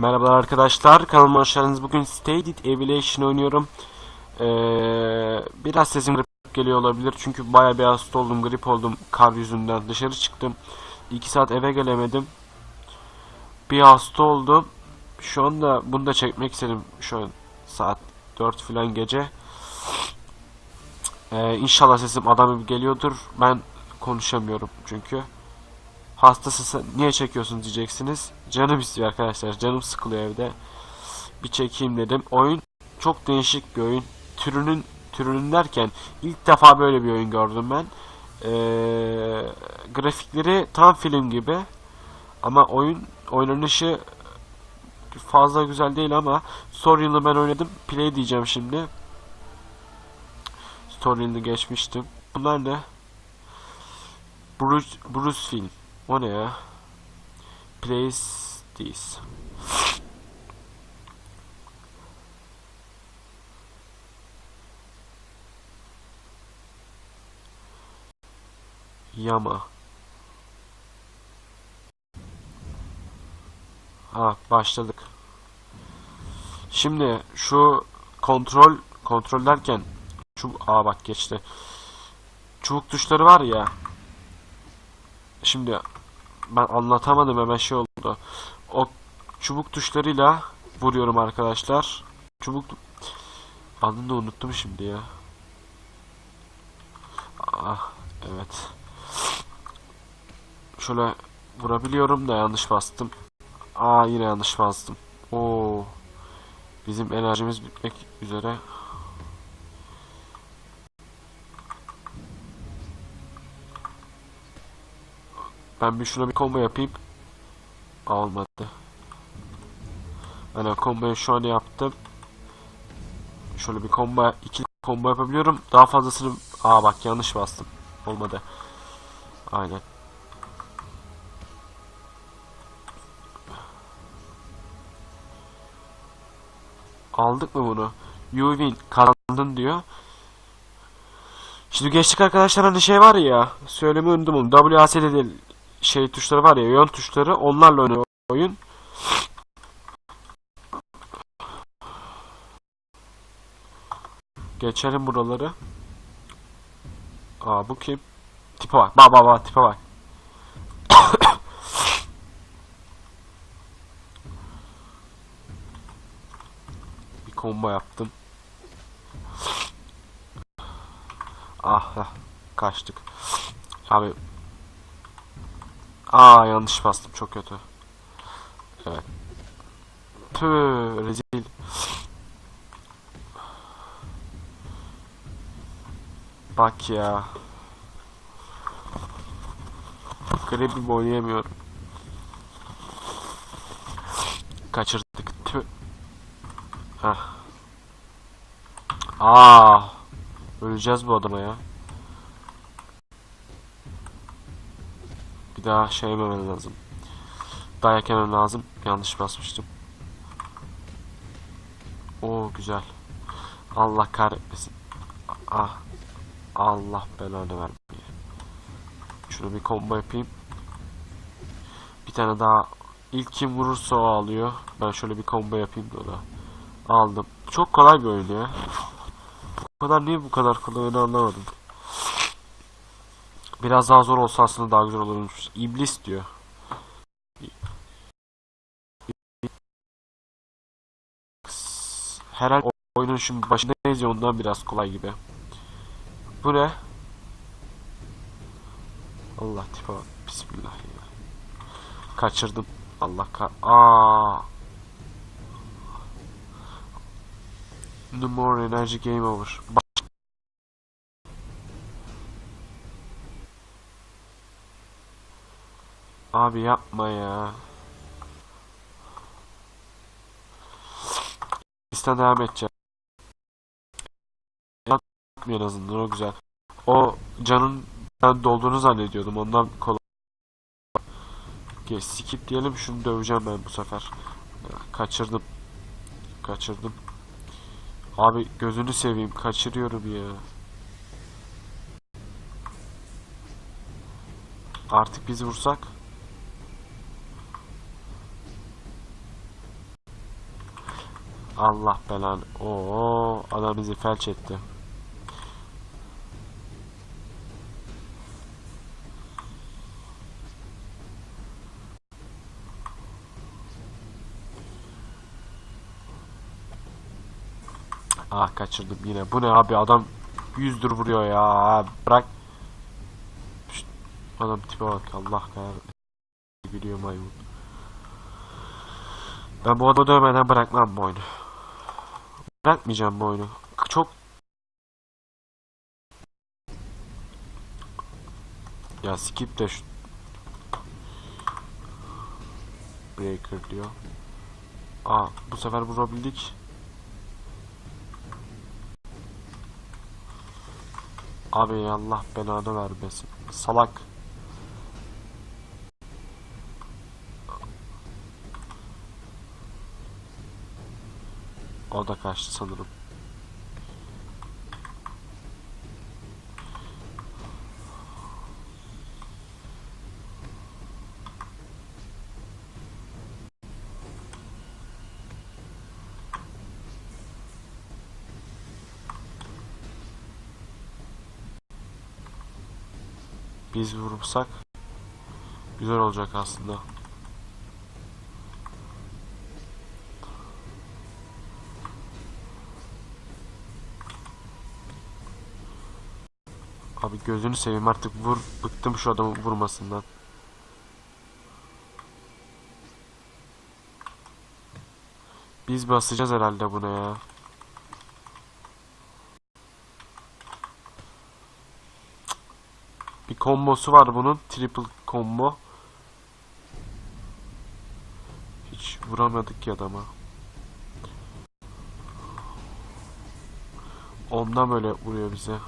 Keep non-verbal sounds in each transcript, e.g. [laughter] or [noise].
Merhabalar arkadaşlar, kanalıma hoş geldiniz. Bugün Stated Evaluation oynuyorum. Ee, biraz sesim grip geliyor olabilir çünkü baya bir hasta oldum, grip oldum kar yüzünden. Dışarı çıktım. 2 saat eve gelemedim. Bir hasta oldum. Şu anda bunu da çekmek istedim. Şu an saat 4 filan gece. Ee, inşallah sesim adam gibi geliyordur. Ben konuşamıyorum çünkü. Hastasın niye çekiyorsun diyeceksiniz. Canım istiyor arkadaşlar. Canım sıkılıyor evde. Bir çekeyim dedim. Oyun çok değişik bir oyun. Türünün türünün derken ilk defa böyle bir oyun gördüm ben. Ee, grafikleri tam film gibi. Ama oyun oynanışı fazla güzel değil ama Story yılını ben oynadım. Play diyeceğim şimdi. Story yılını geçmiştim. Bunlar ne? Bruce, Bruce film. O ne ya? Place this. Yama. Ha başladık. Şimdi şu kontrol kontrol derken şu aa bak geçti. Çubuk tuşları var ya. Şimdi ben anlatamadım hemen şey oldu. O çubuk tuşlarıyla vuruyorum arkadaşlar. Çubuk adını da unuttum şimdi ya. Ah evet. Şöyle vurabiliyorum da yanlış bastım. Aa yine yanlış bastım. Oo. Bizim enerjimiz bitmek üzere. Ben bir şuna bir combo yapayım. Olmadı. Hani comboyu şu an yaptım. Şöyle bir combo, iki combo yapabiliyorum. Daha fazlasını... Aa bak yanlış bastım. Olmadı. Aynen. Aldık mı bunu? You win. Kazandın diyor. Şimdi geçtik arkadaşlar hani şey var ya söylemeyi unuttum. WASD değil şey tuşları var ya yön tuşları onlarla oynuyor oyun. Geçelim buraları. Aa bu kim? Tipe bak. Bak bak bak tipe bak. [coughs] Bir combo yaptım. Ah, ah kaçtık. Abi Aa yanlış bastım çok kötü. Evet. Tüh rezil. Bak ya. Grabim oynayamıyorum. Kaçırdık. Tüh. Hah. Aa. Öleceğiz bu adama ya. Bir daha şey yememem lazım. Dayak yemem lazım. Yanlış basmıştım. Oo güzel. Allah kahretmesin. Ah. Allah belanı vermeye. Şunu bir combo yapayım. Bir tane daha ilk kim vurursa o alıyor. Ben şöyle bir combo yapayım da ona. Aldım. Çok kolay bir oyun ya. Bu kadar niye bu kadar kolay oyunu anlamadım. Biraz daha zor olsa aslında daha güzel olurmuş. İblis diyor. Herhalde oyunun şimdi başındayız ya ondan biraz kolay gibi. Bu ne? Allah tipe. Bismillah ya. Kaçırdım. Allah ka... Aa. No more energy game over. Abi yapma ya. İsten devam edeceğim. En azından o güzel. O canın ben dolduğunu zannediyordum ondan kolay. Geç skip diyelim şunu döveceğim ben bu sefer. Kaçırdım. Kaçırdım. Abi gözünü seveyim kaçırıyorum ya. Artık biz vursak. Allah belanı. Oo, adam bizi felç etti. Ah kaçırdım yine. Bu ne abi adam yüzdür vuruyor ya. Bırak. Şşt, Adam tipe bak Allah kahretsin. Gülüyor maymun. Ben bu adamı dövmeden bırakmam bu oyunu. Bırakmayacağım bu oyunu. Çok Ya skip de şu Breaker diyor. Aa bu sefer vurabildik. Abi Allah belanı vermesin. Salak. O da kaçtı sanırım. Biz vurursak güzel olacak aslında. Abi gözünü seveyim artık vur. Bıktım şu adamın vurmasından. Biz basacağız herhalde buna ya. Bir kombosu var bunun. Triple combo. Hiç vuramadık ki adama. Ondan böyle vuruyor bize.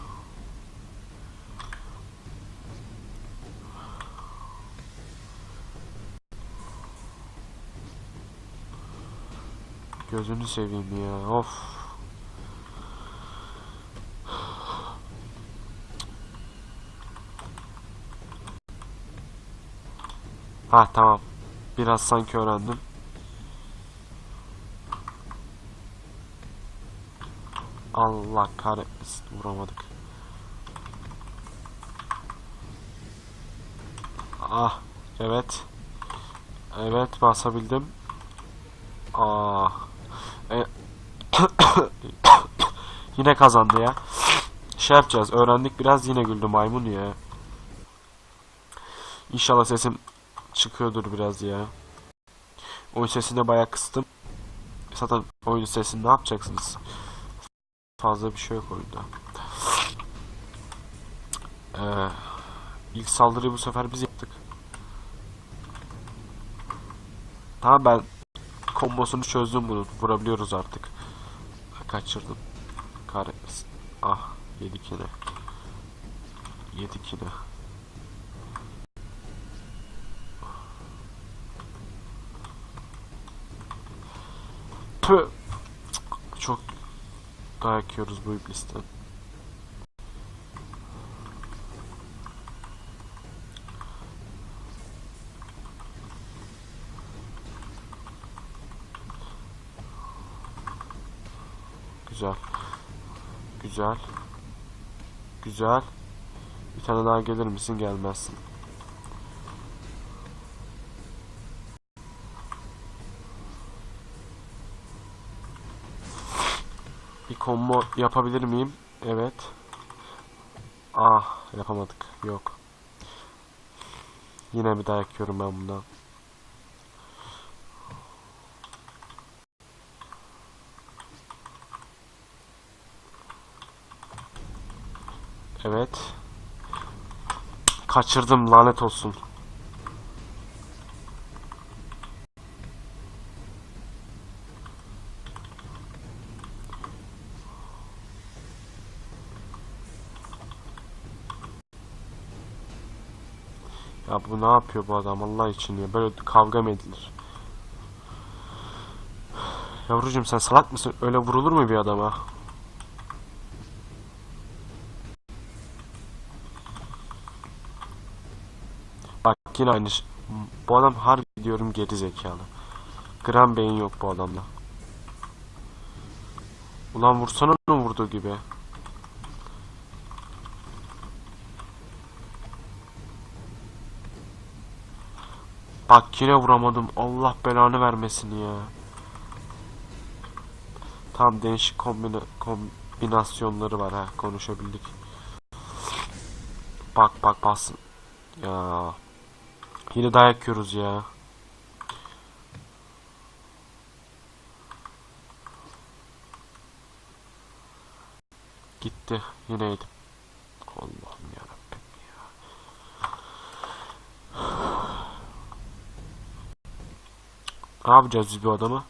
Gözünü seveyim ya. Of. Ha tamam. Biraz sanki öğrendim. Allah kahretmesin vuramadık. Ah evet. Evet basabildim. Ah. E [coughs] yine kazandı ya. Şey yapacağız. Öğrendik biraz yine güldü maymun ya. İnşallah sesim çıkıyordur biraz ya. Oyun sesini bayağı kıstım. Zaten oyun sesini ne yapacaksınız? Fazla bir şey yok oyunda. Ee, ilk saldırıyı bu sefer biz yaptık. Tamam ben kombosunu çözdüm bunu. Vurabiliyoruz artık. Kaçırdım. Kahretmesin. Ah yedik yine. Yedik yine. Cık, Çok dayak yiyoruz bu iblisten. Güzel. Güzel. Güzel. Bir tane daha gelir misin? Gelmezsin. Bir combo yapabilir miyim? Evet. Ah yapamadık. Yok. Yine bir dayak yiyorum ben bundan. Evet. Kaçırdım lanet olsun. Ya bu ne yapıyor bu adam Allah için ya böyle kavga mı edilir? Yavrucuğum sen salak mısın? Öyle vurulur mu bir adama? Bak yine aynı ş- Bu adam harbi diyorum geri zekalı. Gram beyin yok bu adamda. Ulan vursana mı vurduğu gibi? Bak yine vuramadım. Allah belanı vermesin ya. Tam değişik kombina kombinasyonları var ha konuşabildik. Bak bak basın. Ya. Yine dayak yiyoruz ya. Gitti. Yine yedim. Allah'ım yarabbim ya. Ne yapacağız biz bu adamı?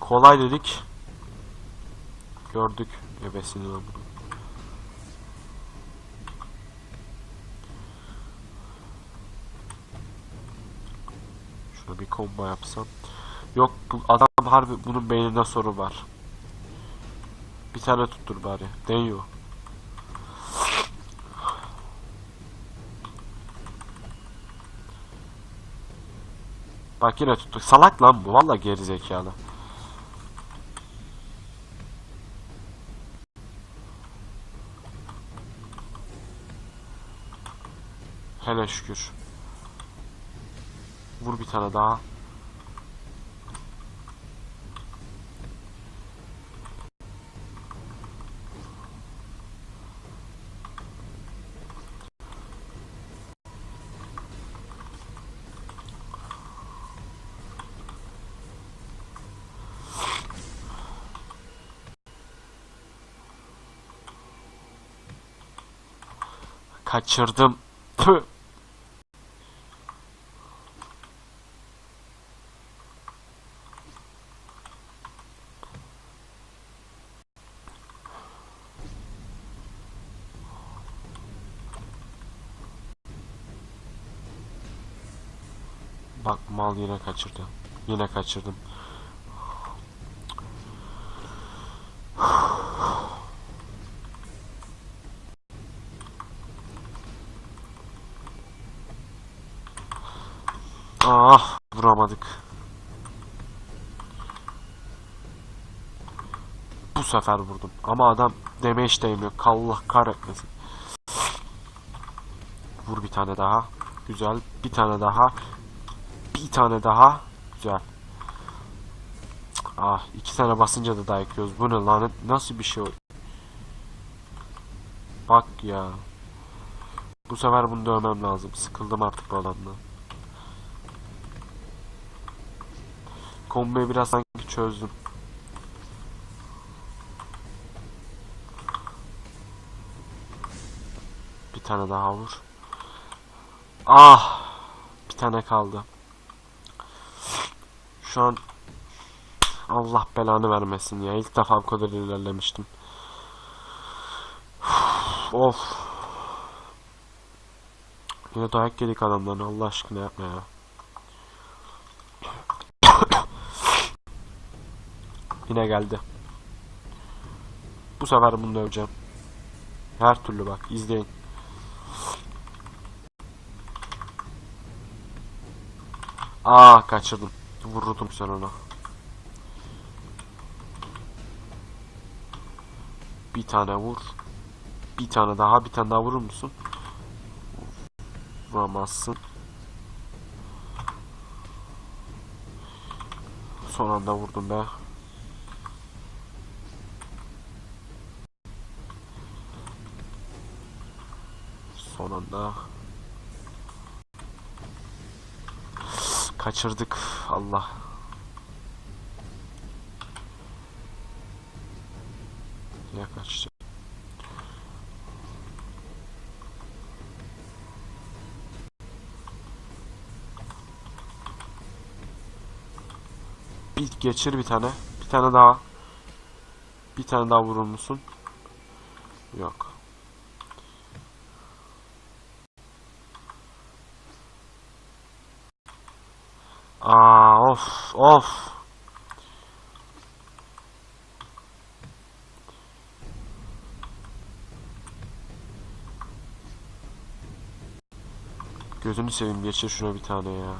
Kolay dedik. Gördük. Ebesini lan. Şuna bir combo yapsam. Yok adam harbi bunun beyninde soru var. Bir tane tuttur bari. Deniyor. Bak yine tuttuk. Salak lan bu. Valla gerizekalı. Hele şükür. Vur bir tane daha. Kaçırdım. Tüh. Bak mal yine kaçırdı. Yine kaçırdım. Ah vuramadık. Bu sefer vurdum. Ama adam damage değmiyor. Allah kahretmesin. Vur bir tane daha. Güzel. Bir tane daha. Tane daha. Güzel. Ah iki tane basınca da dayak yiyoruz. Bu ne lanet nasıl bir şey o? Bak ya. Bu sefer bunu dövmem lazım. Sıkıldım artık bu adamdan. Komboyu biraz sanki çözdüm. Bir tane daha vur. Ah! Bir tane kaldı. Şu an Allah belanı vermesin ya. İlk defa bu kadar ilerlemiştim. of. Yine dayak yedik adamdan. Allah aşkına yapma ya. [coughs] Yine geldi. Bu sefer bunu döveceğim. Her türlü bak izleyin. Aa kaçırdım. Vururdum sen ona. Bir tane vur. Bir tane daha, bir tane daha vurur musun? Vuramazsın. Son anda vurdum be. Son anda. Kaçırdık. Allah. Ya kaçtı. Bir geçir bir tane. Bir tane daha. Bir tane daha vurur musun? Yok. Of. Gözünü seveyim geçir şuna bir tane ya.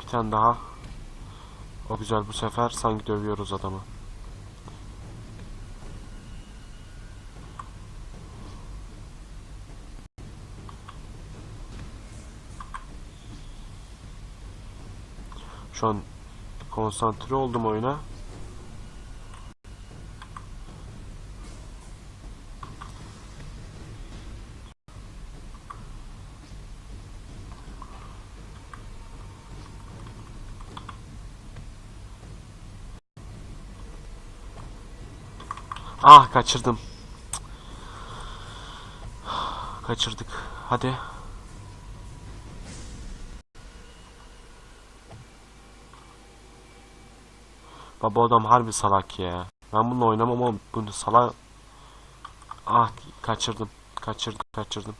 Bir tane daha. O güzel bu sefer sanki dövüyoruz adamı. Şu an konsantre oldum oyuna. Ah kaçırdım. Kaçırdık. Hadi. Baba adam harbi salak ya. Ben bununla oynamam ama bunu salak... Ah kaçırdım. Kaçırdım kaçırdım.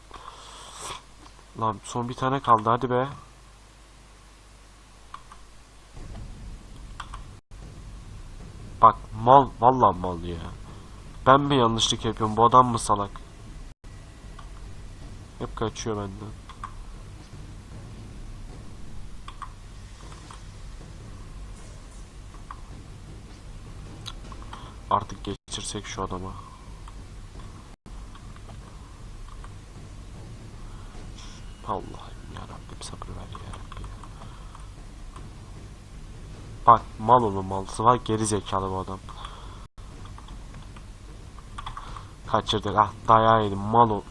Lan son bir tane kaldı hadi be. Bak mal vallahi mal ya. Ben mi yanlışlık yapıyorum bu adam mı salak? Hep kaçıyor benden. Artık geçirsek şu adama. Allah'ım ya Rabbim sabır ver ya Rabbi. ya. Bak mal oğlum mal. Sıva geri zekalı bu adam. Kaçırdık. Ah dayağı yedim. Mal ol.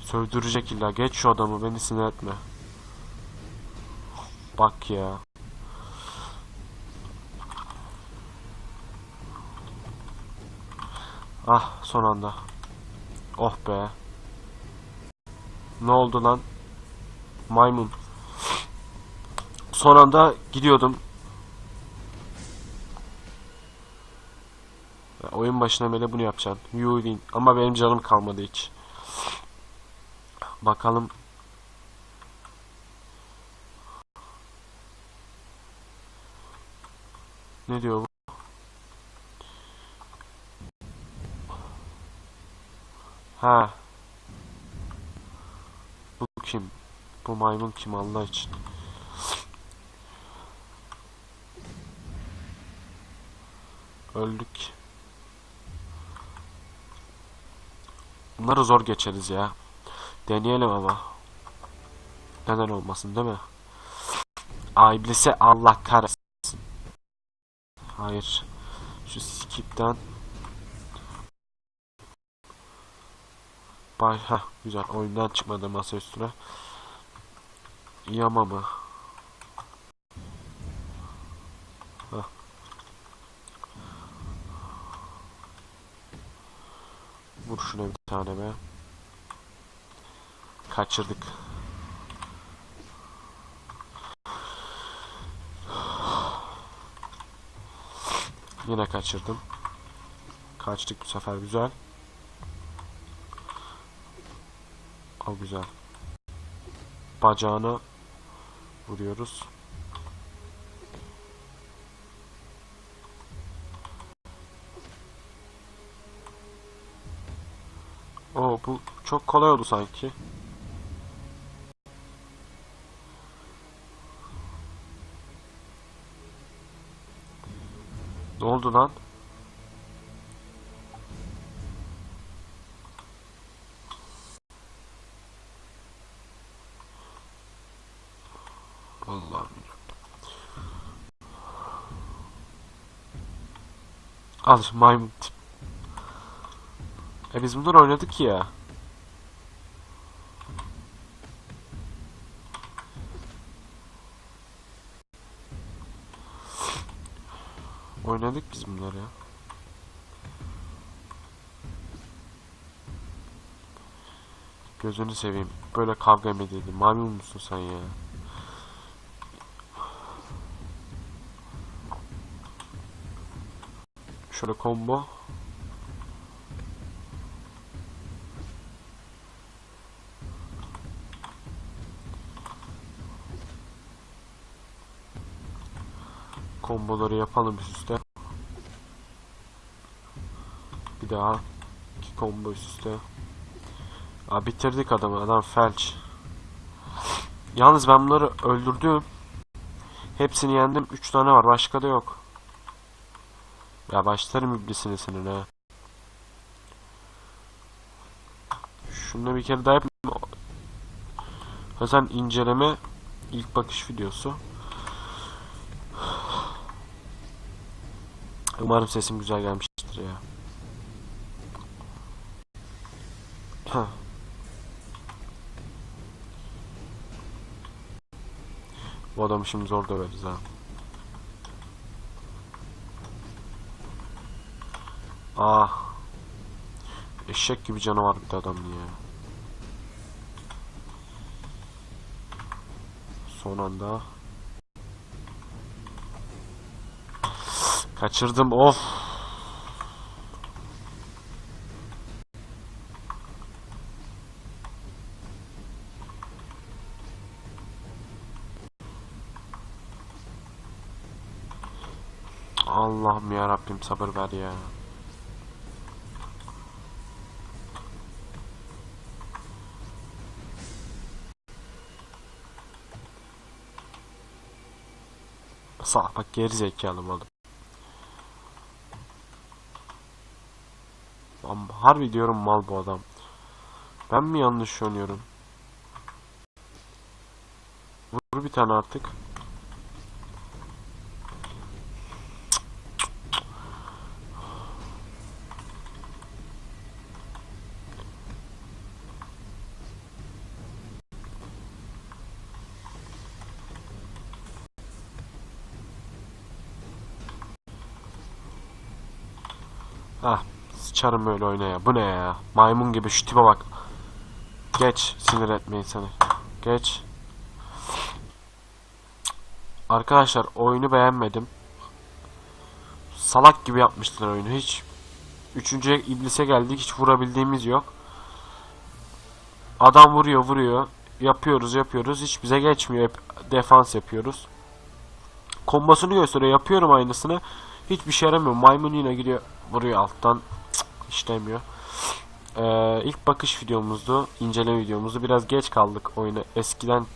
Sövdürecek illa. Geç şu adamı. Beni sinir etme. Bak ya. Ah son anda. Oh be. Ne oldu lan? Maymun. Son anda gidiyordum. Ya, oyun başına böyle bunu yapacaksın. You win. Ama benim canım kalmadı hiç. Bakalım. Ne diyor bu? Ha. Bu kim? Bu maymun kim Allah için? Öldük. Bunları zor geçeriz ya. Deneyelim ama. Neden olmasın değil mi? Aa Allah kahretsin. Hayır. Şu skipten. Bay ha güzel oyundan çıkmadı masa üstüne. Yama mı? Vur şuna bir tane be. Kaçırdık. Yine kaçırdım. Kaçtık bu sefer güzel. O güzel. Bacağına vuruyoruz. Oo bu çok kolay oldu sanki. Ne oldu lan? Allah'ım. Al şu maymun tip. E biz bunları oynadık ya. Oynadık biz bunları ya. Gözünü seveyim. Böyle kavga mı edildi? Maymun musun sen ya? Şöyle combo. Komboları yapalım üst üste. Bir daha iki combo üst üste. Aa, bitirdik adamı. Adam felç. Yalnız ben bunları öldürdüm. Hepsini yendim. 3 tane var. Başka da yok. Ya başlarım iblisini senin ha. Şunu bir kere daha yapayım. Ha sen inceleme ilk bakış videosu. Umarım sesim güzel gelmiştir ya. Bu adamı şimdi zor döveriz ha. Ah. Eşek gibi canavar bir adam ya. Son anda. Kaçırdım of. Allah'ım ya Rabbim sabır ver ya. Sağ bak geri zekalı malı. Lan harbi diyorum mal bu adam. Ben mi yanlış oynuyorum? Vur bir tane artık. Ah, sıçarım böyle oyna ya. Bu ne ya? Maymun gibi şu tipe bak. Geç, sinir etmeyin seni. Geç. Arkadaşlar oyunu beğenmedim. Salak gibi yapmışlar oyunu. Hiç Üçüncü iblise geldik. Hiç vurabildiğimiz yok. Adam vuruyor vuruyor. Yapıyoruz yapıyoruz. Hiç bize geçmiyor. Hep defans yapıyoruz. Kombosunu gösteriyor. Yapıyorum aynısını. Hiçbir şey yaramıyor. Maymun yine gidiyor. Vuruyor alttan. İşlemiyor. Ee, ilk bakış videomuzdu. inceleme videomuzdu. Biraz geç kaldık oyuna. Eskiden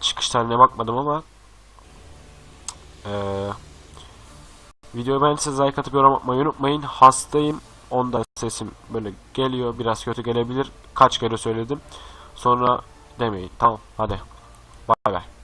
çıkış tarihine bakmadım ama ee, videoyu beğendiyseniz like atıp yorum atmayı unutmayın. Hastayım. Onda sesim böyle geliyor. Biraz kötü gelebilir. Kaç kere söyledim. Sonra demeyin. Tamam. Hadi. Bay bay.